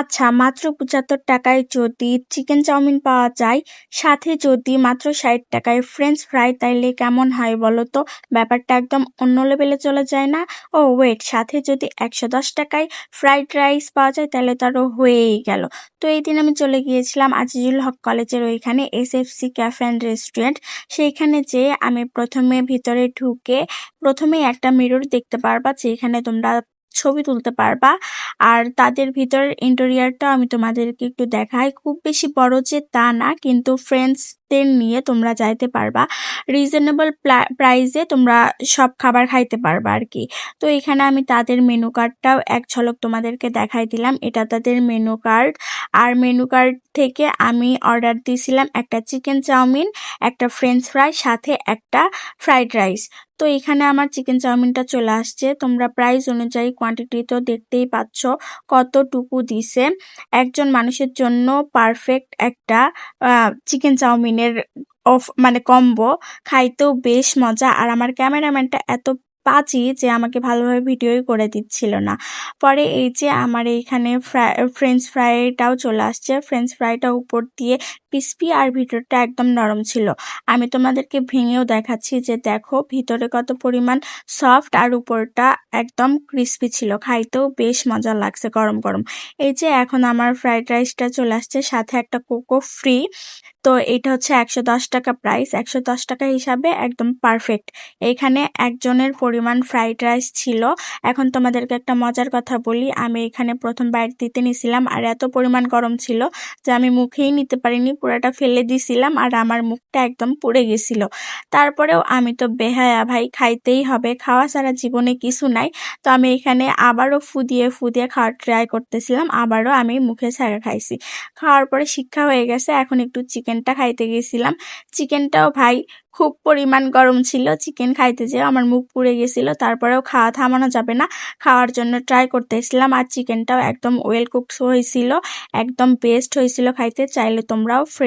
আচ্ছা মাত্র পঁচাত্তর টাকায় যদি চিকেন চাউমিন পাওয়া যায়, সাথে যদি মাত্র ষাট টাকায় ফ্রেঞ্চ ফ্রাই, তাইলে কেমন হয় বলো তো? ব্যাপারটা একদম অন্য লেভেলে চলে যায় না? ও, ওয়েট, সাথে যদি একশো দশ টাকায় ফ্রাইড রাইস পাওয়া যায় তাহলে তো আরও হয়েই গেল। তো এই দিন আমি চলে গিয়েছিলাম আজিজুল হক কলেজের ওইখানে S F C cafe and restaurant. সেইখানে যেয়ে আমি প্রথমে ভিতরে ঢুকে প্রথমেই একটা মিরর দেখতে পারবা, যেখানে তোমরা ছবি তুলতে পারবা। আর তাদের ভিতরের ইন্টেরিয়ারটা আমি তোমাদেরকে একটু দেখাই। খুব বেশি বড় যে তা না, কিন্তু ফ্রেন্ডসদের নিয়ে তোমরা যাইতে পারবা। রিজনেবল প্রাইসে তোমরা সব খাবার খাইতে পারবা আর কি তো এখানে আমি তাদের মেনু কার্ডটাও এক ঝলক তোমাদেরকে দেখাই দিলাম। এটা তাদের মেনু কার্ড আর মেনু কার্ড থেকে আমি অর্ডার দিয়েছিলাম একটা চিকেন চাউমিন, একটা ফ্রেঞ্চ ফ্রাই সাথে একটা ফ্রাইড রাইস তো এখানে আমার চিকেন চাউমিনটা চলে আসছে। তোমরা প্রাইস অনুযায়ী কোয়ান্টিটি তো দেখতেই পাচ্ছ কতটুকু দিছে। একজন মানুষের জন্য পারফেক্ট একটা চিকেন চাউমিনের অফ মানে কম্বো খাইতেও বেশ মজা। আর আমার ক্যামেরাম্যানটা এত পাচি যে আমাকে ভালোভাবে ভিডিওই করে দিচ্ছিল না। পরে এই যে আমার এইখানে ফ্রাই ফ্রেঞ্চ ফ্রাইটাও চলে আসছে। ফ্রেঞ্চ ফ্রাইটা উপর দিয়ে ক্রিস্পি আর ভিতরটা একদম নরম ছিল। আমি তোমাদেরকে ভেঙেও দেখাচ্ছি যে দেখো, ভিতরে কত পরিমাণ সফট আর উপরটা একদম ক্রিস্পি ছিল। খাইতেও বেশ মজা লাগছে গরম গরম। এই যে এখন আমার ফ্রাইড রাইসটা চলে আসছে। সাথে একটা কোকো ফ্রি তো এটা হচ্ছে একশো দশ টাকা প্রাইস একশো দশ টাকা হিসাবে একদম পারফেক্ট এখানে একজনের পরিমাণ ফ্রাইড রাইস ছিল। এখন তোমাদেরকে একটা মজার কথা বলি। আমি এখানে প্রথম বাইট দিতে নিছিলাম আর এত পরিমাণ গরম ছিল যে আমি মুখেই নিতে পারিনি, পুরাটা ফেলে দিছিলাম আর আমার মুখটা একদম পুড়ে গেছিল। তারপরেও আমি তো বেহায়া ভাই, খাইতেই হবে। খাওয়া ছাড়া জীবনে কিছু নাই। তো আমি এখানে আবারও ফুদিয়ে ফুদিয়ে খাওয়ার ট্রাই করতেছিলাম। আবারও আমি মুখে ছাড়া খাইছি। খাওয়ার পরে শিক্ষা হয়ে গেছে। এখন একটু চিকেনটা খাইতে গেছিলাম। চিকেনটাও ভাই খুব পরিমাণ গরম ছিল। চিকেন খাইতে যেয়ে আমার মুখ পুড়ে গেছিল। তারপরেও খাওয়া থামানো যাবে না। খাওয়ার জন্য ট্রাই করতেছিলাম আর চিকেনটাও একদম ওয়েল কুকড হয়েছিল। একদম বেস্ট হয়েছিল খাইতে। চাইলে তোমরাও ফ্রেন্ড